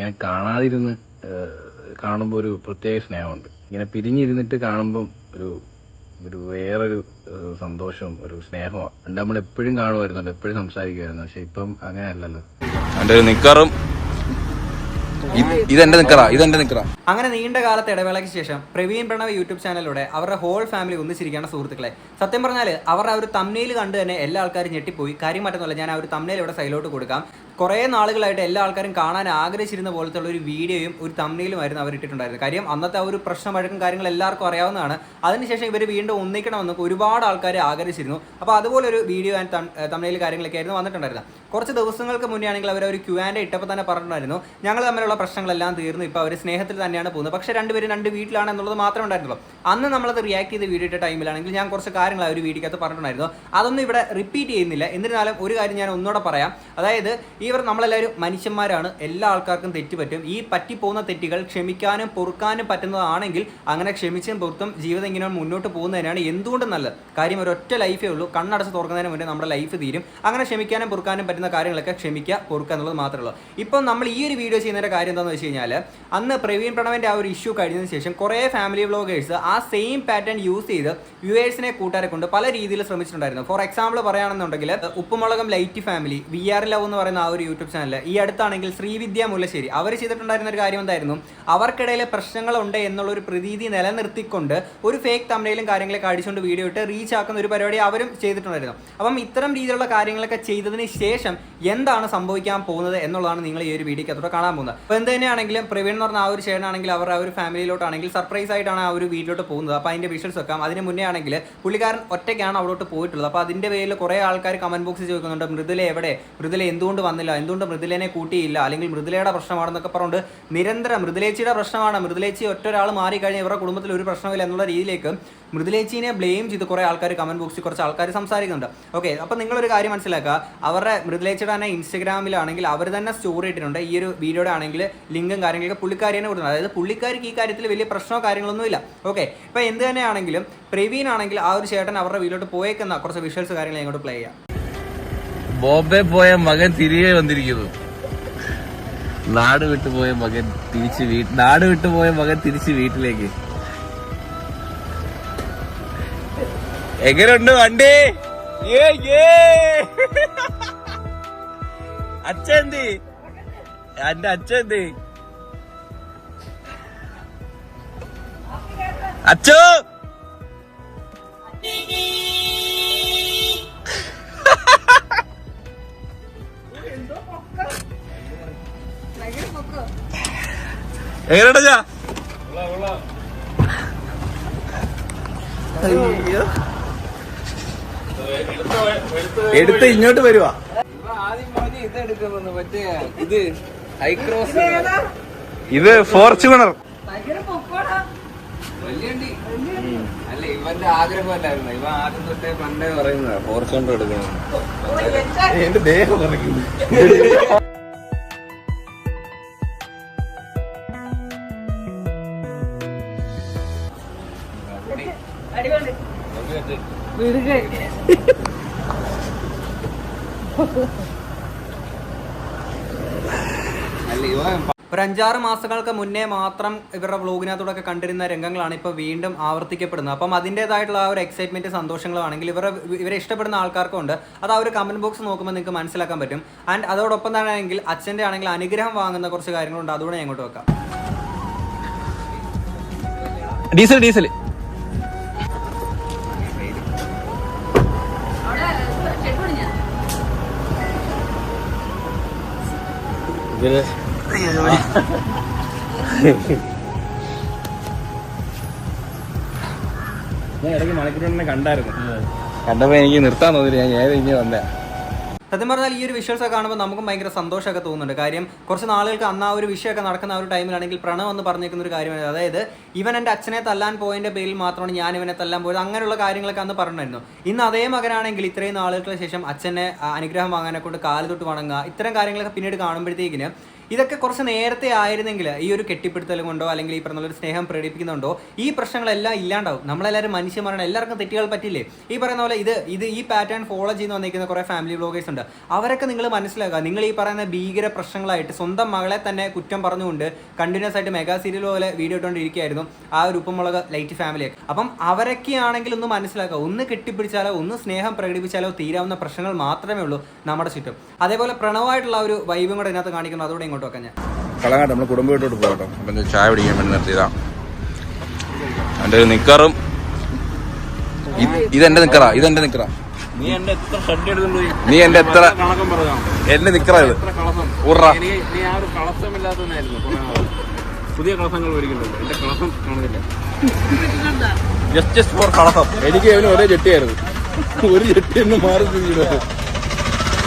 ഇങ്ങനെ കാണാതിരുന്ന് കാണുമ്പോൾ ഒരു പ്രത്യേക സ്നേഹമുണ്ട്. ഇങ്ങനെ പിരിഞ്ഞിരുന്നിട്ട് കാണുമ്പം ഒരു ഒരു വേറൊരു സന്തോഷവും ഒരു സ്നേഹമാണ് നമ്മൾ എപ്പോഴും കാണുമായിരുന്നല്ലോ എപ്പോഴും സംസാരിക്കുമായിരുന്നു. പക്ഷെ ഇപ്പം അങ്ങനെയല്ലല്ലോ. എന്റെ ഒരു നിക്കറും ഇതെന്റെ നിക്കറ ഇതെന്റെ നിക്കറ. അങ്ങനെ നീണ്ട കാലത്തെ ഇടവേളയ്ക്ക് ശേഷം പ്രവീൺ പ്രണവ് യൂട്യൂബ് ചാനലിലൂടെ അവരുടെ ഹോൾ ഫാമിലി ഒന്നിച്ചിരിക്കുകയാണ് സുഹൃത്തുക്കളെ. സത്യം പറഞ്ഞാൽ അവരുടെ ആ ഒരു തമ്മിൽ കണ്ട് തന്നെ എല്ലാ ആൾക്കാരും ഞെട്ടിപ്പോയി. കാര്യം മറ്റൊന്നുമല്ല ഞാൻ ആ ഒരു തമ്മിൽ ഇവിടെ സൈലോട്ട് കൊടുക്കാം. കുറേ നാളുകളായിട്ട് എല്ലാ ആൾക്കാരും കാണാൻ ആഗ്രഹിച്ചിരുന്ന പോലത്തെ ഒരു വീഡിയോയും ഒരു തമ്മിലുമായിരുന്നു അവർ ഇട്ടിട്ടുണ്ടായിരുന്നത്. കാര്യം അന്നത്തെ ആ ഒരു പ്രശ്നം വഴക്കും കാര്യങ്ങൾ എല്ലാവർക്കും അറിയാവുന്നതാണ്. അതിനുശേഷം ഇവർ വീണ്ടും ഒന്നിക്കണമെന്ന് ഒരുപാട് ആൾക്കാർ ആഗ്രഹിച്ചിരുന്നു. അപ്പോൾ അതുപോലെ ഒരു വീഡിയോ ആൻഡ് തമ്മിലും കാര്യങ്ങളൊക്കെ ആയിരുന്നു വന്നിട്ടുണ്ടായിരുന്നത്. കുറച്ച് ദിവസങ്ങൾക്ക് മുന്നേ ആണെങ്കിൽ അവർ ഒരു ക്യൂ ആൻഡ് ഇട്ടപ്പോൾ തന്നെ പറഞ്ഞിട്ടുണ്ടായിരുന്നു. ഞങ്ങൾ തമ്മിലുള്ള പ്രശ്നങ്ങളെല്ലാം തീർന്നു. ഇപ്പോൾ അവർ സ്നേഹത്തിൽ തന്നെയാണ് പോകുന്നത്. പക്ഷേ രണ്ടുപേരും രണ്ട് വീട്ടിലാണ് എന്നുള്ളത് മാത്രമേ ഉണ്ടായിരുന്നുള്ളൂ. അന്ന് നമ്മളത് റിയാക്ട് ചെയ്ത് വീഡിയോ ഇട്ട ടൈമിലാണെങ്കിൽ ഞാൻ കുറച്ച് കാര്യങ്ങൾ ആ ഒരു വീഡിയോക്കകത്ത് പറഞ്ഞിട്ടുണ്ടായിരുന്നു. അതൊന്നും ഇവിടെ റിപ്പീറ്റ് ചെയ്യുന്നില്ല. എന്നിരുന്നാലും ഒരു കാര്യം ഞാൻ ഒന്നുകൂടെ പറയാം. അതായത് ഇവർ നമ്മളെല്ലാവരും മനുഷ്യന്മാരാണ്. എല്ലാ ആൾക്കാർക്കും തെറ്റ് പറ്റും. ഈ പറ്റിപ്പോകുന്ന തെറ്റുകൾ ക്ഷമിക്കാനും പൊറുക്കാനും പറ്റുന്നതാണെങ്കിൽ അങ്ങനെ ക്ഷമിച്ചും പൊറുത്തും ജീവിതം ഇങ്ങനെ മുന്നോട്ട് പോകുന്നതിനാണ് എന്തുകൊണ്ടും നല്ലത്? കാര്യം ഒരൊറ്റ ലൈഫേ ഉള്ളൂ. കണ്ണടച്ച് തുറക്കുന്നതിന് മുന്നേ നമ്മുടെ ലൈഫ് തീരും. അങ്ങനെ ക്ഷമിക്കാനും പൊറുക്കാനും പറ്റുന്ന കാര്യങ്ങളൊക്കെ ക്ഷമിക്കുക പൊറുക്കുക എന്നുള്ളത് മാത്രമേ ഉള്ളൂ. ഇപ്പം നമ്മൾ ഈ ഒരു വീഡിയോ ചെയ്യുന്നതിന്റെ കാര്യം എന്താണെന്ന് വെച്ച് കഴിഞ്ഞാൽ അന്ന് പ്രവീൺ പ്രണവിന്റെ ആ ഒരു ഇഷ്യൂ കഴിഞ്ഞതിന് ശേഷം കുറേ ഫാമിലി വ്ളോഗേഴ്സ് ആ സെയിം പാറ്റേൺ യൂസ് ചെയ്ത് വ്യൂവേഴ്സിനെ കൂട്ടാരെ കൊണ്ട് പല രീതിയിൽ ശ്രമിച്ചിട്ടുണ്ടായിരുന്നു. ഫോർ എക്സാമ്പിൾ പറയുകയാണെന്നുണ്ടെങ്കിൽ ഉപ്പുമുളകം light family we are love എന്ന് പറയുന്ന ആ ഒരു യൂട്യൂബ് ചാനൽ ഈ അടുത്താണെങ്കിൽ ശ്രീവിദ്യ മുല്ലശ്ശേരി. അവർ ചെയ്തിട്ടുണ്ടായിരുന്ന ഒരു കാര്യം എന്തായിരുന്നു? അവർക്കിടയിലെ പ്രശ്നങ്ങളുണ്ട് എന്നുള്ള ഒരു പ്രതീതി നിലനിർത്തിക്കൊണ്ട് ഒരു ഫേക്ക് തമിഴിലും കാര്യങ്ങളൊക്കെ അടിച്ചുകൊണ്ട് വീഡിയോ ഇട്ട് റീച്ച് ആക്കുന്ന ഒരു പരിപാടി അവരും ചെയ്തിട്ടുണ്ടായിരുന്നു. അപ്പം ഇത്തരം രീതിയിലുള്ള കാര്യങ്ങളൊക്കെ ചെയ്തതിന് ശേഷം എന്താണ് സംഭവിക്കാൻ പോകുന്നത് എന്നുള്ളതാണ് നിങ്ങൾ ഈ ഒരു വീഡിയോക്കകത്തോടെ കാണാൻ പോകുന്നത്. അപ്പോൾ എന്ത് തന്നെയാണെങ്കിലും പ്രവീൺ എന്ന് പറഞ്ഞ ആ ഒരു ചേട്ടനാണെങ്കിൽ അവർ ആ ഒരു ഫാമിലിയിലോട്ടാണെങ്കിൽ സർപ്രൈസ് ആയിട്ടാണ് ആ ഒരു വീട്ടിലോട്ട് പോകുന്നത്. അപ്പോൾ അതിന്റെ വിഷ്വൽസ് വെക്കാം. അതിന് മുന്നേ ആണെങ്കിൽ പുള്ളിക്കാരൻ ഒറ്റയ്ക്കാണ് അവിടോട്ട് പോയിട്ടുള്ളത്. അപ്പോൾ അതിന്റെ പേരിൽ കുറേ ആൾക്കാർ കമന്റ് ബോക്സിൽ ചോദിക്കുന്നുണ്ട് മൃദുല എവിടെ? മൃദുല എന്തുകൊണ്ട് വന്നില്ല? എന്തുകൊണ്ട് മൃദുലേനെ കൂട്ടിയില്ല? അല്ലെങ്കിൽ മൃദുലയുടെ പ്രശ്നമാണെന്നൊക്കെ പറഞ്ഞുകൊണ്ട് നിരന്തരം മൃദുലേച്ചിയുടെ പ്രശ്നമാണ്. മൃദുലേച്ചി ഒറ്റ ഒരാൾ മാറിക്കഴിഞ്ഞാൽ ഇവരുടെ കുടുംബത്തിൽ ഒരു പ്രശ്നമില്ല എന്നുള്ള രീതിയിലേക്ക് മൃദുലേച്ചിനെ ബ്ലെയിം ചെയ്ത് കുറേ ആൾക്കാർ കമന്റ് ബോക്സിൽ കുറച്ച് ആൾക്കാർ സംസാരിക്കുന്നുണ്ട്. ഓക്കെ അപ്പോൾ നിങ്ങളൊരു കാര്യം മനസ്സിലാക്കുക. അവരുടെ മൃദുലേച്ചിയുടെ തന്നെ ഇൻസ്റ്റഗ്രാമിലാണെങ്കിൽ അവർ തന്നെ സ്റ്റോറി ഇട്ടിട്ടുണ്ട്. ഈ ഒരു വീഡിയോയുടെ ആണെങ്കിൽ ലിങ്കും കാര്യങ്ങളൊക്കെ പുള്ളിക്കാരി തന്നെ കൊടുക്കുന്നത്. അതായത് പുള്ളിക്കാർക്ക് ഈ കാര്യത്തിൽ വലിയ പ്രശ്നമോ കാര്യങ്ങളൊന്നും ഇല്ല. ഓക്കെ ഇപ്പോൾ എന്ത് തന്നെയാണെങ്കിലും പ്രവീൺ ആണെങ്കിൽ ആ ഒരു ചേട്ടൻ അവരുടെ വീട്ടിലോട്ട് പോയേക്കുന്ന കുറച്ച് വിഷ്വൽസ് കാര്യങ്ങൾ ഇങ്ങോട്ട് പ്ലേ ചെയ്യാം. ബോംബെ പോയ മകൻ തിരികെ വന്നിരിക്കുന്നു. നാട് വിട്ടുപോയ മകൻ തിരിച്ച് വീട്ട് നാട് വിട്ടുപോയ മകൻ തിരിച്ച് വീട്ടിലേക്ക്. എങ്ങനെയുണ്ട് വണ്ടി? അച്ഛന്തി എന്റെ അച്ഛന്തി അച്ഛ. അച്ഛോ? അയ്യോ. എടുത്ത് ഇങ്ങോട്ട് വരുവാ. ഇത് ഫോർച്യൂണർ. അല്ല ഇവന്റെ ആഗ്രഹമല്ലായിരുന്നു ഇവ ആദ്യം തൊട്ടേ പണ്ടേ പറയുന്നതാ ഫോർച്യൂണർ എടുക്കണം എന്റെ ദേഹം ഇറങ്ങുന്നു അല്ല ഒരു അഞ്ചാറ് മാസങ്ങൾക്ക് മുന്നേ മാത്രം ഇവരുടെ വ്ളോഗിനകത്തൂടെ കണ്ടിരുന്ന രംഗങ്ങളാണ് ഇപ്പോൾ വീണ്ടും ആവർത്തിക്കപ്പെടുന്നത്. അപ്പം അതിന്റെതായിട്ടുള്ള ആ ഒരു എക്സൈറ്റ്മെന്റ് സന്തോഷങ്ങളും ആണെങ്കിൽ ഇവരെ ഇവരെ ഇഷ്ടപ്പെടുന്ന ആൾക്കാർക്കുണ്ട് അത് ആ ഒരു കമന്റ് ബോക്സ് നോക്കുമ്പോൾ നിങ്ങൾക്ക് മനസ്സിലാക്കാൻ പറ്റും. ആൻഡ് അതോടൊപ്പം തന്നെ ആണെങ്കിൽ അച്ഛന്റെ ആണെങ്കിൽ അനുഗ്രഹം വാങ്ങുന്ന കുറച്ച് കാര്യങ്ങളുണ്ട്. അതുകൂടെ ഞാൻ ഇങ്ങോട്ട് വെക്കാം. Diesel diesel. ഞാൻ ഇടയ്ക്ക് മണിക്കൂറിനെ കണ്ടായിരുന്നു. കണ്ടപ്പോ എനിക്ക് നിർത്താൻ തോന്നില്ല ഞാൻ ഏത് ഇനി വന്നേ? സത്യം പറഞ്ഞാൽ ഈ ഒരു വിഷ്വൽസ് ഒക്കെ കാണുമ്പോൾ നമുക്കും ഭയങ്കര സന്തോഷമൊക്കെ തോന്നുന്നുണ്ട്. കാര്യം കുറച്ച് നാളുകൾക്ക് അന്ന് ആ ഒരു വിഷയമൊക്കെ നടക്കുന്ന ആ ഒരു ടൈമിലാണെങ്കിൽ പ്രണവ് എന്ന് പറഞ്ഞേക്കുന്ന ഒരു കാര്യമാണ്. അതായത് ഇവൻ എന്റെ അച്ഛനെ തല്ലാൻ പോയതിന്റെ പേരിൽ മാത്രമാണ് ഞാൻ ഇവനെ തല്ലാൻ പോയത്. അങ്ങനെയുള്ള കാര്യങ്ങളൊക്കെ അന്ന് പറഞ്ഞിരുന്നു ഇന്ന് അതേ മകനാണെങ്കിൽ ഇത്രയും നാളുകൾക്ക് ശേഷം അച്ഛനെ അനുഗ്രഹം വാങ്ങാനെ കൊണ്ട് കാൽ തൊട്ട് വണങ്ങുക ഇത്തരം കാര്യങ്ങളൊക്കെ പിന്നീട് കാണുമ്പോഴത്തേക്കിന് ഇതൊക്കെ കുറച്ച് നേരത്തെ ആയിരുന്നെങ്കിൽ ഈ ഒരു കെട്ടിപ്പിടുത്തൽ കൊണ്ടോ അല്ലെങ്കിൽ ഈ പറഞ്ഞ ഒരു സ്നേഹം പ്രകടിപ്പിക്കുന്നുണ്ടോ ഈ പ്രശ്നങ്ങളെല്ലാം ഇല്ലാണ്ടാവും. നമ്മളെല്ലാവരും മനുഷ്യന്മാരാണ്. എല്ലാവർക്കും തെറ്റുകൾ പറ്റില്ലേ? ഈ പറയുന്ന പോലെ ഇത് ഇത് ഈ പാറ്റേൺ ഫോളോ ചെയ്ത് വന്നിരിക്കുന്ന കുറേ ഫാമിലി ബ്ലോഗേഴ്സ് ഉണ്ട്. അവരൊക്കെ നിങ്ങൾ മനസ്സിലാക്കുക. നിങ്ങൾ ഈ പറയുന്ന ഭീകര പ്രശ്നങ്ങളായിട്ട് സ്വന്തം മകളെ തന്നെ കുറ്റം പറഞ്ഞുകൊണ്ട് കണ്ടിന്യൂസ് ആയിട്ട് മെഗാ സീരിയൽ പോലെ വീഡിയോ ഇട്ടുകൊണ്ടിരിക്കുകയായിരുന്നു ആ ഒരു ഉപ്പുമുളക് ലൈറ്റ് ഫാമിലി അപ്പം അവരൊക്കെ ആണെങ്കിൽ ഒന്ന് മനസ്സിലാക്കുക. ഒന്ന് കെട്ടിപ്പിടിച്ചാലോ ഒന്ന് സ്നേഹം പ്രകടിപ്പിച്ചാലോ തീരാവുന്ന പ്രശ്നങ്ങൾ മാത്രമേ ഉള്ളൂ നമ്മുടെ ചുറ്റും. അതേപോലെ പ്രണവമായിട്ടുള്ള ഒരു വൈബും കൂടെ ഇതിനകത്ത് കാണിക്കുന്നു. അതോടെ ഇങ്ങോട്ട് വെക്കാം ഞാൻ. കളങ്ങാട്ട് നമ്മൾ കുടുംബ വീട്ടോട്ട് പോകട്ടോ. അപ്പം ചായ പിടിക്കാൻ വേണ്ടി നിർത്തിയതാ. എന്റെ ഒരു നിക്കറും. ഇത് ഇതെന്റെ നിക്കറാ ഇതെന്റെ നിക്കറാ. നീ എന്റെ എത്ര എന്റെ എത്ര കണക്കം പറഞ്ഞാ? എന്റെ നിക്കറാ ഇത്. ഉറ. പുതിയ കളസങ്ങൾ മേടിക്കുന്നുണ്ട്. എന്റെ കളസം കാണുന്നില്ല. ജസ്റ്റ് ജസ്റ്റ് ഫോർ കളസം. എനിക്ക് അവന് ഒരേ ജെട്ടിയായിരുന്നു. ഒരു ജെട്ടി എന്ന് മാറി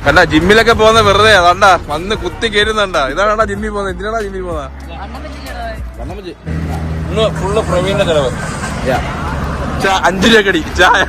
അല്ല ജിമ്മിലൊക്കെ പോകുന്ന വെറുതെ. അതാണ്ടാ വന്ന് കുത്തി കയറുന്നുണ്ടാ ഇതാണാ ജിമ്മിൽ പോകുന്നത് എന്തിനാടാ ജിമ്മിൽ പോകുന്നത് ഇന്ന് ഫുള്ള് പ്രവീണിന്റെ ചെലവ്. അഞ്ചു രൂപക്കടി. ചായ.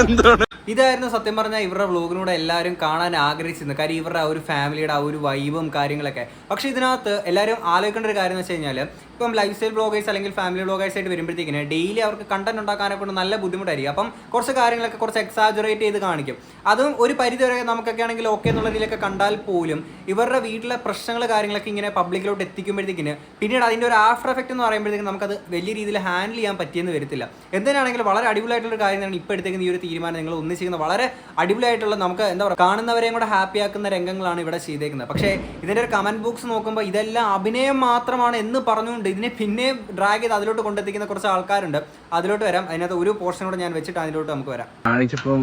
എന്താണ് ഇതായിരുന്നു സത്യം പറഞ്ഞാൽ ഇവരുടെ വ്ലോഗിലൂടെ എല്ലാവരും കാണാൻ ആഗ്രഹിച്ചിരുന്നത്. കാര്യം ഇവരുടെ ആ ഒരു ഫാമിലിയുടെ ആ ഒരു വൈബും കാര്യങ്ങളൊക്കെ. പക്ഷെ ഇതിനകത്ത് എല്ലാവരും ആലോചിക്കേണ്ട ഒരു കാര്യം എന്ന് വെച്ച് കഴിഞ്ഞാൽ ഇപ്പം ലൈഫ് സ്റ്റൈൽ ബ്ലോഗേഴ്സ് അല്ലെങ്കിൽ ഫാമിലി ബ്ലോഗേഴ്സ് ആയിട്ട് വരുമ്പോഴത്തേക്കിന് ഡെയിലി അവർക്ക് കണ്ടന്റ് ഉണ്ടാക്കാനെ കൊണ്ട് നല്ല ബുദ്ധിമുട്ടായിരിക്കും. അപ്പം കുറച്ച് കാര്യങ്ങളൊക്കെ കുറച്ച് എക്സാജുറേറ്റ് ചെയ്ത് കാണിക്കും. അതും ഒരു പരിധി വരെ നമുക്കൊക്കെ ആണെങ്കിൽ ഓക്കെ എന്നുള്ള രീതിയിലൊക്കെ കണ്ടാൽ പോലും ഇവരുടെ വീട്ടിലെ പ്രശ്നങ്ങൾ കാര്യങ്ങളൊക്കെ ഇങ്ങനെ പബ്ലിക്കിലോട്ട് എത്തിക്കുമ്പോഴത്തേക്കിന് പിന്നീട് അതിന്റെ ഒരു ആഫ്റ്റർ എഫക്റ്റ് എന്ന് പറയുമ്പോഴത്തേക്കും നമുക്കത് വലിയ രീതിയിൽ ഹാൻഡിൽ ചെയ്യാൻ പറ്റിയെന്ന് വരത്തില്ല. എന്തിനാണെങ്കിലും വളരെ അടിപൊളിയായിട്ടുള്ള കാര്യം തന്നെയാണ് ഇപ്പോൾ എടുത്തേക്കുന്ന ഈ ഒരു തീരുമാനം നിങ്ങൾ ഒന്നിച്ചിരിക്കുന്ന വളരെ അടിപൊളിയായിട്ടുള്ള നമുക്ക് എന്താ പറയുക കാണുന്നവരെയും കൂടെ ഹാപ്പി ആക്കുന്ന രംഗങ്ങളാണ് ഇവിടെ ചെയ്തേക്കുന്നത്. പക്ഷേ ഇതിന്റെ ഒരു കമന്റ് ബോക്സ് നോക്കുമ്പോൾ ഇതെല്ലാം അഭിനയം മാത്രമാണ് എന്ന് പറഞ്ഞുകൊണ്ട് ഇതിനെ പിന്നെയും ഡ്രാഗ് ചെയ്ത് അതിലോട്ട് കൊണ്ടെത്തിക്കുന്ന കുറച്ച് ആൾക്കാരുണ്ട്. അതിലോട്ട് വരാം. അതിനകത്ത് ഒരു പോർഷൻ കൂടെ ഞാൻ വെച്ചിട്ട് അതിലോട്ട് നമുക്ക് വരാം. കാണിച്ചപ്പം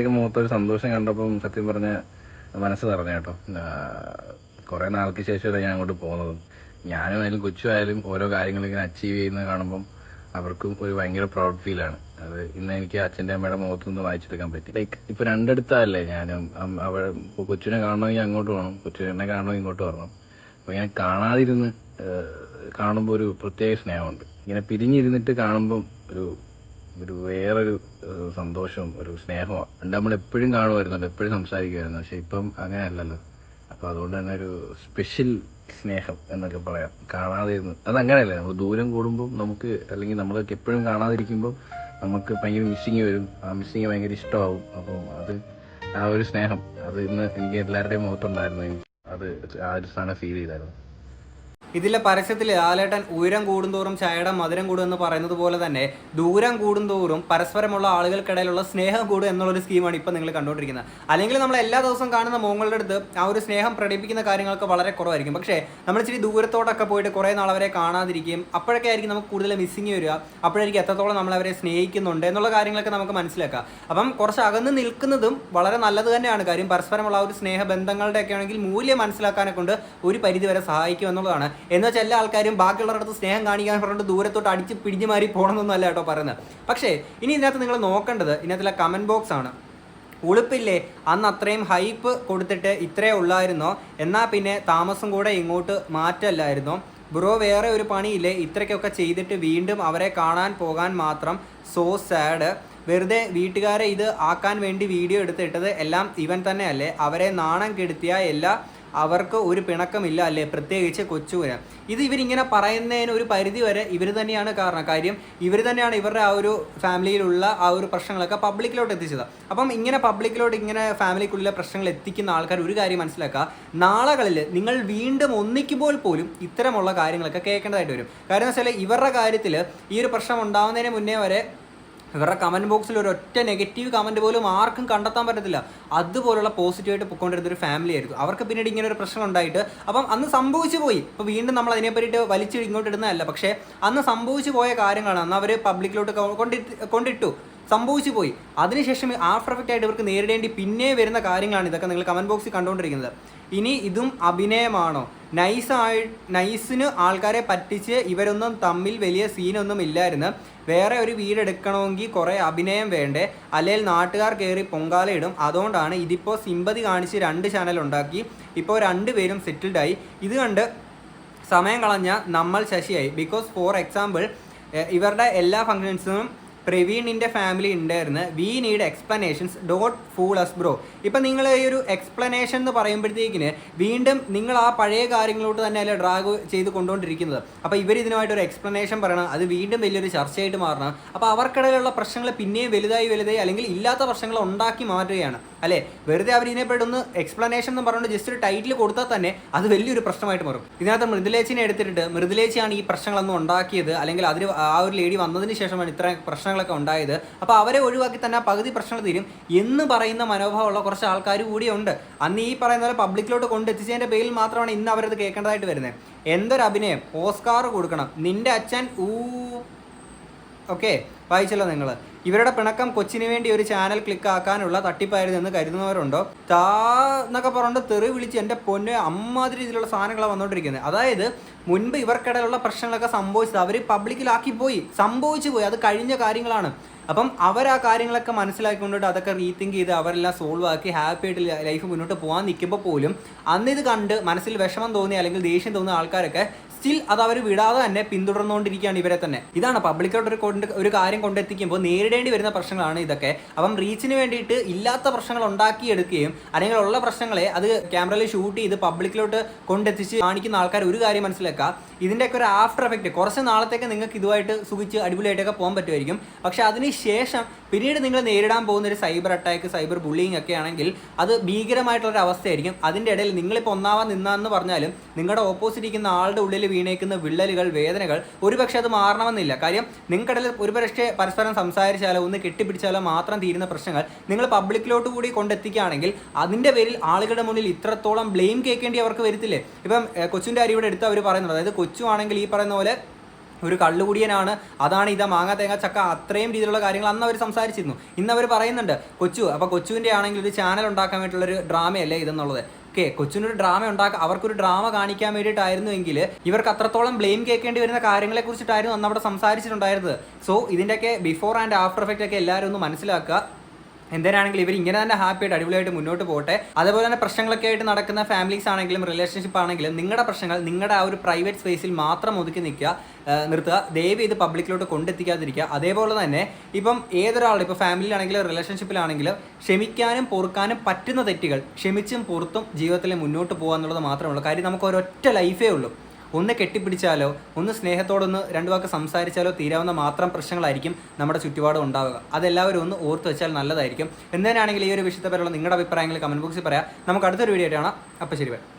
ഒക്കെ മുഖത്തൊരു സന്തോഷം കണ്ടപ്പം സത്യം പറഞ്ഞ മനസ്സ് നിറഞ്ഞ കേട്ടോ. കുറെ നാൾക്ക് ശേഷമല്ലേ ഞാൻ അങ്ങോട്ട് പോകുന്നത്. ഞാനും ആയാലും കൊച്ചു ആയാലും ഓരോ കാര്യങ്ങളും ഇങ്ങനെ അച്ചീവ് ചെയ്യുന്നത് കാണുമ്പം അവർക്കും ഒരു ഭയങ്കര പ്രൗഡ് ഫീലാണ് അത് ഇന്ന് എനിക്ക് അച്ഛന്റെ അമ്മയുടെ മുഖത്തു നിന്ന് വായിച്ചെടുക്കാൻ പറ്റി. ലൈക്ക് ഇപ്പൊ രണ്ടിടത്തല്ലേ ഞാനും. അവിടെ കൊച്ചിനെ കാണണമെങ്കിൽ അങ്ങോട്ട് പോകണം. കൊച്ചിനെ കാണണമെങ്കിൽ ഇങ്ങോട്ട് വരണം. അപ്പൊ ഇങ്ങനെ കാണാതിരുന്ന് കാണുമ്പോൾ ഒരു പ്രത്യേക സ്നേഹമുണ്ട്. ഇങ്ങനെ പിരിഞ്ഞിരുന്നിട്ട് കാണുമ്പം ഒരു ഒരു വേറൊരു സന്തോഷവും ഒരു സ്നേഹമാണ് പണ്ട് നമ്മൾ എപ്പോഴും കാണുമായിരുന്നല്ലോ എപ്പോഴും സംസാരിക്കുമായിരുന്നു. പക്ഷെ ഇപ്പം അങ്ങനെയല്ലല്ലോ. അപ്പൊ അതുകൊണ്ട് തന്നെ ഒരു സ്പെഷ്യൽ സ്നേഹം എന്നൊക്കെ പറയാം. കാണാതെ ഇരുന്ന് അത് അങ്ങനെയല്ലേ. നമ്മൾ ദൂരം കൂടുമ്പോൾ നമുക്ക് അല്ലെങ്കിൽ നമ്മളൊക്കെ എപ്പോഴും കാണാതിരിക്കുമ്പോൾ നമുക്ക് ഭയങ്കര മിസ്സിങ് വരും. ആ മിസ്സിങ് ഭയങ്കര ഇഷ്ടമാവും. അപ്പം അത് ആ ഒരു സ്നേഹം അത് ഇന്ന് എനിക്ക് എല്ലാവരുടെയും മുഖത്തുണ്ടായിരുന്നു. അത് ആ ഒരു സ്ഥാനം ഫീൽ ചെയ്തായിരുന്നു. ഇതിലെ പരസ്യത്തിൽ ലാലേട്ടൻ ഉയരം കൂടുന്തോറും ചായയുടെ മധുരം കൂടും എന്ന് പറയുന്നത് പോലെ തന്നെ ദൂരം കൂടുന്തോറും പരസ്പരമുള്ള ആളുകൾക്കിടയിലുള്ള സ്നേഹം കൂടും എന്നുള്ളൊരു സ്കീമാണ് ഇപ്പം നിങ്ങൾ കണ്ടുകൊണ്ടിരിക്കുന്നത്. അല്ലെങ്കിൽ നമ്മൾ എല്ലാ ദിവസവും കാണുന്ന മോങ്ങളുടെ അടുത്ത് ആ ഒരു സ്നേഹം പ്രകടിപ്പിക്കുന്ന കാര്യങ്ങളൊക്കെ വളരെ കുറവായിരിക്കും. പക്ഷേ നമ്മൾ ഇച്ചിരി ദൂരത്തോടൊക്കെ പോയിട്ട് കുറേ നാളവരെ അവരെ കാണാതിരിക്കുകയും അപ്പോഴൊക്കെ ആയിരിക്കും നമുക്ക് കൂടുതൽ മിസ്സിങ് വരിക. അപ്പോഴായിരിക്കും എത്രത്തോളം നമ്മൾ അവരെ സ്നേഹിക്കുന്നുണ്ട് എന്നുള്ള കാര്യങ്ങളൊക്കെ നമുക്ക് മനസ്സിലാക്കാം. അപ്പം കുറച്ച് അകന്ന് നിൽക്കുന്നതും വളരെ നല്ലത് തന്നെയാണ്. കാര്യം പരസ്പരമുള്ള ആ ഒരു സ്നേഹബന്ധങ്ങളുടെ ഒക്കെ ആണെങ്കിൽ മൂല്യം മനസ്സിലാക്കാനെ കൊണ്ട് ഒരു പരിധി വരെ സഹായിക്കും എന്നുള്ളതാണ്. എന്ന് വെച്ചാൽ എല്ലാ ആൾക്കാരും ബാക്കിയുള്ളവരുടെ അടുത്ത് സ്നേഹം കാണിക്കാൻ പറഞ്ഞിട്ട് ദൂരത്തോട്ട് അടിച്ച് പിടിഞ്ഞു മാറി പോകണമെന്നൊന്നും അല്ല കേട്ടോ പറയുന്നത്. പക്ഷേ ഇനി ഇതിനകത്ത് നിങ്ങൾ നോക്കേണ്ടത് ഇതിനകത്തുള്ള കമന്റ് ബോക്സ് ആണ്. ഉളുപ്പില്ലേ? അന്ന് അത്രയും ഹൈപ്പ് കൊടുത്തിട്ട് ഇത്രേ ഉള്ളായിരുന്നോ? എന്നാൽ പിന്നെ താമസം കൂടെ ഇങ്ങോട്ട് മാറ്റല്ലായിരുന്നോ? ബ്രോ വേറെ ഒരു പണിയില്ലേ? ഇത്രയ്ക്കൊക്കെ ചെയ്തിട്ട് വീണ്ടും അവരെ കാണാൻ പോകാൻ മാത്രം. സോ സാഡ് വെറുതെ വീട്ടുകാരെ ഇത് ആക്കാൻ വേണ്ടി വീഡിയോ എടുത്തിട്ടത് എല്ലാം ഇവൻ തന്നെയല്ലേ? അവരെ നാണം കെടുത്തിയ എല്ലാ അവർക്ക് ഒരു പിണക്കമില്ല അല്ലേ? പ്രത്യേകിച്ച് കൊച്ചുവിന്. ഇത് ഇവരിങ്ങനെ പറയുന്നതിന് ഒരു പരിധി വരെ ഇവർ തന്നെയാണ് കാരണം. കാര്യം ഇവർ തന്നെയാണ് ഇവരുടെ ആ ഒരു ഫാമിലിയിലുള്ള ആ ഒരു പ്രശ്നങ്ങളൊക്കെ പബ്ലിക്കിലോട്ട് എത്തിച്ചത്. അപ്പം ഇങ്ങനെ പബ്ലിക്കിലോട്ട് ഇങ്ങനെ ഫാമിലിക്കുള്ള പ്രശ്നങ്ങൾ എത്തിക്കുന്ന ആൾക്കാർ ഒരു കാര്യം മനസ്സിലാക്കുക. നാളുകളിൽ നിങ്ങൾ വീണ്ടും ഒന്നിക്കുമ്പോൾ പോലും ഇത്തരമുള്ള കാര്യങ്ങളൊക്കെ കേൾക്കേണ്ടതായിട്ട് വരും. കാരണം വെച്ചാൽ ഇവരുടെ കാര്യത്തിൽ ഈ ഒരു പ്രശ്നം ഉണ്ടാവുന്നതിന് മുന്നേ വരെ ഇവരുടെ കമന്റ് ബോക്സിൽ ഒരു ഒറ്റ നെഗറ്റീവ് കമന്റ് പോലും ആർക്കും കണ്ടെത്താൻ പറ്റത്തില്ല. അതുപോലുള്ള പോസിറ്റീവായിട്ട് പൊയ്ക്കൊണ്ടിരുന്ന ഒരു ഫാമിലി ആയിരുന്നു അവർക്ക് പിന്നീട് ഇങ്ങനെ ഒരു പ്രശ്നം ഉണ്ടായിട്ട് അപ്പം അന്ന് സംഭവിച്ചു പോയി. ഇപ്പോൾ വീണ്ടും നമ്മൾ അതിനെ പറ്റിയിട്ട് വലിച്ചു ഇങ്ങോട്ട് ഇടുന്നതല്ല. പക്ഷേ അന്ന് സംഭവിച്ചു പോയ കാര്യങ്ങളാണ് അന്ന് അവർ പബ്ലിക്കിലോട്ട് കൊണ്ടിട്ട് കൊണ്ടിട്ടു. സംഭവിച്ചു പോയി. അതിനുശേഷം ആഫ്റ്റർ എഫക്റ്റ് ആയിട്ട് ഇവർക്ക് നേരിടേണ്ടി പിന്നെ വരുന്ന കാര്യങ്ങളാണ് ഇതൊക്കെ നിങ്ങൾ കമന്റ് ബോക്സിൽ കണ്ടുകൊണ്ടിരിക്കുന്നത്. ഇനി ഇതും അഭിനയമാണോ? നൈസായി നൈസിന് ആൾക്കാരെ പറ്റിച്ച് ഇവരൊന്നും തമ്മിൽ വലിയ സീനൊന്നും ഇല്ലായിരുന്നു. വേറെ ഒരു വീടെടുക്കണമെങ്കിൽ കുറേ അഭിനയം വേണ്ടേ? അല്ലെങ്കിൽ നാട്ടുകാർ കയറി പൊങ്കാലയിടും അതുകൊണ്ടാണ് ഇതിപ്പോൾ സിമ്പതി കാണിച്ച് രണ്ട് ചാനൽ ഉണ്ടാക്കി. ഇപ്പോൾ രണ്ടുപേരും സെറ്റിൽഡായി ഇത് കണ്ട് സമയം കളഞ്ഞ നമ്മൾ ശശിയായി. ബിക്കോസ് ഫോർ എക്സാമ്പിൾ ഇവരുടെ എല്ലാ ഫങ്ഷൻസിനും പ്രവീണിന്റെ ഫാമിലി ഉണ്ടായിരുന്നു we need explanations dot fool us bro ഇപ്പം നിങ്ങൾ ഈ ഒരു എക്സ്പ്ലനേഷൻ എന്ന് പറയുമ്പോഴത്തേക്കിന് വീണ്ടും നിങ്ങൾ ആ പഴയ കാര്യങ്ങളോട്ട് തന്നെ അല്ലേ ഡ്രാഗ് ചെയ്ത് കൊണ്ടുകൊണ്ടിരിക്കുന്നത്. അപ്പോൾ ഇവർ ഇതിനുമായിട്ട് ഒരു എക്സ്പ്ലനേഷൻ പറയണം അത് വീണ്ടും വലിയൊരു ചർച്ചയായിട്ട് മാറണം. അപ്പോൾ അവർക്കിടയിലുള്ള പ്രശ്നങ്ങൾ പിന്നെയും വലുതായി വലുതായി അല്ലെങ്കിൽ ഇല്ലാത്ത പ്രശ്നങ്ങൾ ഉണ്ടാക്കി മാറ്റുകയാണ്. അല്ലേ? വെറുതെ അവർ ഇതിനെപ്പെട്ടൊന്ന് എക്സ്പ്ലനേഷൻ എന്ന് പറഞ്ഞുകൊണ്ട് ജസ്റ്റ് ഒരു ടൈറ്റിൽ കൊടുത്താൽ തന്നെ അത് വലിയൊരു പ്രശ്നമായിട്ട് മാറും. ഇതിനകത്ത് മൃദുലേച്ചിനെ എടുത്തിട്ട് മൃദുലേച്ചിയാണ് ഈ പ്രശ്നങ്ങളൊന്നും ഉണ്ടാക്കിയത്. അല്ലെങ്കിൽ അതിന് ആ ഒരു ലേഡി വന്നതിന് ശേഷമാണ് ഇത്ര പ്രശ്നങ്ങളൊക്കെ ഉണ്ടായത്. അപ്പോൾ അവരെ ഒഴിവാക്കി തന്നെ പകുതി പ്രശ്നങ്ങൾ തീരും. എന്ന് പറയുന്ന മനോഭാവമുള്ള കുറച്ച് ആൾക്കാർ കൂടിയുണ്ട് അന്ന് ഈ പറയുന്ന പോലെ പബ്ലിക്കിലോട്ട് കൊണ്ടെത്തിച്ചതിന്റെ പേരിൽ മാത്രമാണ് ഇന്ന് അവരത് കേൾക്കേണ്ടതായിട്ട് വരുന്നത് എന്തൊരു അഭിനയം. ഓസ്കാർ കൊടുക്കണം. നിന്റെ അച്ഛൻ ഊ ഓക്കെ. വായിച്ചല്ലോ നിങ്ങൾ ഇവരുടെ പിണക്കം കൊച്ചിന് വേണ്ടി ഒരു ചാനൽ ക്ലിക്ക് ആക്കാനുള്ള തട്ടിപ്പായിരുന്നു എന്ന് കരുതുന്നവരുണ്ടോ? താ എന്നൊക്കെ പറഞ്ഞിട്ട് തെറി വിളിച്ച് എന്റെ പൊന്നെ അമ്മാതിരി ഇതിലുള്ള സാധനങ്ങളാണ് വന്നുകൊണ്ടിരിക്കുന്നത് അതായത് മുൻപ് ഇവർക്കിടയിലുള്ള പ്രശ്നങ്ങളൊക്കെ സംഭവിച്ചത് അവർ പബ്ലിക്കിലാക്കി പോയി സംഭവിച്ചു പോയി. അത് കഴിഞ്ഞ കാര്യങ്ങളാണ്. അപ്പം അവർ ആ കാര്യങ്ങളൊക്കെ മനസ്സിലാക്കി മനസ്സിലാക്കിക്കൊണ്ടിട്ട് അതൊക്കെ റീതിങ്ക് ചെയ്ത് അവരെല്ലാം സോൾവ് ആക്കി ഹാപ്പി ആയിട്ട് ലൈഫ് മുന്നോട്ട് പോകാൻ നിൽക്കുമ്പോൾ പോലും അന്ന് ഇത് കണ്ട് മനസ്സിൽ വിഷമം തോന്നിയ അല്ലെങ്കിൽ ദേഷ്യം തോന്നുന്ന ആൾക്കാരൊക്കെ സ്റ്റിൽ അത് അവർ വിടാതെ തന്നെ പിന്തുടർന്നുകൊണ്ടിരിക്കുകയാണ് ഇവരെ തന്നെ. ഇതാണ് പബ്ലിക്കോട്ട് ഒരു കൊണ്ട് ഒരു കാര്യം കൊണ്ടെത്തിക്കുമ്പോൾ നേരിടേണ്ടി വരുന്ന പ്രശ്നങ്ങളാണ് ഇതൊക്കെ. അപ്പം റീച്ചിന് വേണ്ടിയിട്ട് ഇല്ലാത്ത പ്രശ്നങ്ങൾ ഉണ്ടാക്കിയെടുക്കുകയും അല്ലെങ്കിൽ ഉള്ള പ്രശ്നങ്ങളെ അത് ക്യാമറയിൽ ഷൂട്ട് ചെയ്ത് പബ്ലിക്കിലോട്ട് കൊണ്ടെത്തിച്ച് കാണിക്കുന്ന ആൾക്കാർ ഒരു കാര്യം മനസ്സിലാക്കുക ഇതിന്റെയൊക്കെ ഒരു ആഫ്റ്റർ എഫക്റ്റ് കുറച്ച് നാളത്തേക്ക് നിങ്ങൾക്ക് ഇതുമായിട്ട് സുഖിച്ച് അടിപൊളിയായിട്ടൊക്കെ പോകാൻ പറ്റുമായിരിക്കും. പക്ഷെ അതിന് ശേഷം പിന്നീട് നിങ്ങൾ നേരിടാൻ പോകുന്ന ഒരു സൈബർ അറ്റാക്ക് സൈബർ ബുള്ളിങ് ഒക്കെ ആണെങ്കിൽ അത് ഭീകരമായിട്ടുള്ള ഒരു അവസ്ഥയായിരിക്കും. അതിന്റെ ഇടയിൽ നിങ്ങളിപ്പോൾ ഒന്നാവാൻ നിന്നാന്ന് പറഞ്ഞാലും നിങ്ങളുടെ ഓപ്പോസിറ്റ് ഇരിക്കുന്ന ആളുടെ ഉള്ളിൽ വീണേക്കുന്ന വിള്ളലുകൾ വേദനകൾ ഒരുപക്ഷെ അത് മാറണമെന്നില്ല. കാര്യം നിങ്ങൾക്കിടയിൽ ഒരുപക്ഷെ പരസ്പരം സംസാരിച്ചാലോ ഒന്ന് കെട്ടിപ്പിടിച്ചാലോ മാത്രം തീരുന്ന പ്രശ്നങ്ങൾ നിങ്ങൾ പബ്ലിക്കിലോട്ട് കൂടി കൊണ്ടെത്തിക്കുകയാണെങ്കിൽ അതിന്റെ പേരിൽ ആളുകളുടെ മുന്നിൽ ഇത്രത്തോളം ബ്ലെയിം കേൾക്കേണ്ടി അവർക്ക് വരത്തില്ലേ? ഇപ്പം കൊച്ചിന്റെ അരി ഇവിടെ അവർ പറയുന്നത് അതായത് കൊച്ചു ആണെങ്കിൽ ഈ പറയുന്ന പോലെ ഒരു കള്ളുകുടിയനാണ്. അതാണ് ഇതാ മാങ്ങ തേങ്ങ ചക്ക അത്രയും രീതിയിലുള്ള കാര്യങ്ങൾ അന്ന് അവർ സംസാരിച്ചിരുന്നു. ഇന്ന് അവർ പറയുന്നുണ്ട് കൊച്ചു അപ്പോൾ കൊച്ചുവിന്റെ ആണെങ്കിൽ ഒരു ചാനൽ ഉണ്ടാക്കാൻ വേണ്ടിയിട്ടുള്ളൊരു ഡ്രാമയല്ലേ ഇതെന്നുള്ളത്? ഓക്കെ കൊച്ചിനൊരു ഡ്രാമ ഉണ്ടാക്കുക അവർക്കൊരു ഡ്രാമ കാണിക്കാൻ വേണ്ടിയിട്ടായിരുന്നു എങ്കിൽ ഇവർക്ക് അത്രത്തോളം ബ്ലെയിം കേൾക്കേണ്ടി വരുന്ന കാര്യങ്ങളെ കുറിച്ചിട്ടായിരുന്നു അന്ന് അവിടെ സംസാരിച്ചിട്ടുണ്ടായിരുന്നത്. സോ ഇതിന്റെയൊക്കെ ബിഫോർ ആൻഡ് ആഫ്റ്റർ എഫക്റ്റ് ഒക്കെ എല്ലാവരും ഒന്ന് മനസ്സിലാക്കുക. എന്തിനാണെങ്കിലും ഇവർ ഇങ്ങനെ തന്നെ ഹാപ്പി ആയിട്ട് അടിപൊളിയായിട്ട് മുന്നോട്ട് പോട്ടെ അതേപോലെ തന്നെ പ്രശ്നങ്ങളൊക്കെ ആയിട്ട് നടക്കുന്ന ഫാമിലീസ് ആണെങ്കിലും റിലേഷൻഷിപ്പ് ആണെങ്കിലും നിങ്ങളുടെ പ്രശ്നങ്ങൾ നിങ്ങളുടെ ആ ഒരു പ്രൈവറ്റ് സ്പേസിൽ മാത്രം ഒതുക്കി നിൽക്കുക നിർത്തുക ദയവ് ഇത് പബ്ലിക്കിലോട്ട് കൊണ്ടെത്തിക്കാതിരിക്കുക. അതേപോലെ തന്നെ ഇപ്പം ഏതൊരാളുടെ ഇപ്പോൾ ഫാമിലിയിലാണെങ്കിലും റിലേഷൻഷിപ്പിലാണെങ്കിലും ക്ഷമിക്കാനും പൊറുക്കാനും പറ്റുന്ന തെറ്റുകൾ ക്ഷമിച്ചും പുറത്തും ജീവിതത്തിൽ മുന്നോട്ട് പോകുക എന്നുള്ളത് മാത്രമേ ഉള്ളൂ. കാര്യം നമുക്ക് ഒരൊറ്റ ലൈഫേ ഉള്ളൂ. ഒന്ന് കെട്ടിപ്പിടിച്ചാലോ ഒന്ന് സ്നേഹത്തോടൊന്ന് രണ്ടു വാക്ക് സംസാരിച്ചാലോ തീരാവുന്ന മാത്രം പ്രശ്നങ്ങളായിരിക്കും നമ്മുടെ ചുറ്റുപാടും ഉണ്ടാവുക. അതെല്ലാവരും ഒന്ന് ഓർത്ത് വെച്ചാൽ നല്ലതായിരിക്കും. എന്തിനാണെങ്കിൽ ഈ ഒരു വിഷയത്തെ പറ്റിയുള്ള നിങ്ങളുടെ അഭിപ്രായങ്ങൾ കമന്റ് ബോക്സിൽ പറയാം. നമുക്ക് അടുത്തൊരു വീഡിയോ ആയിട്ട് കാണാം. അപ്പോൾ ശരി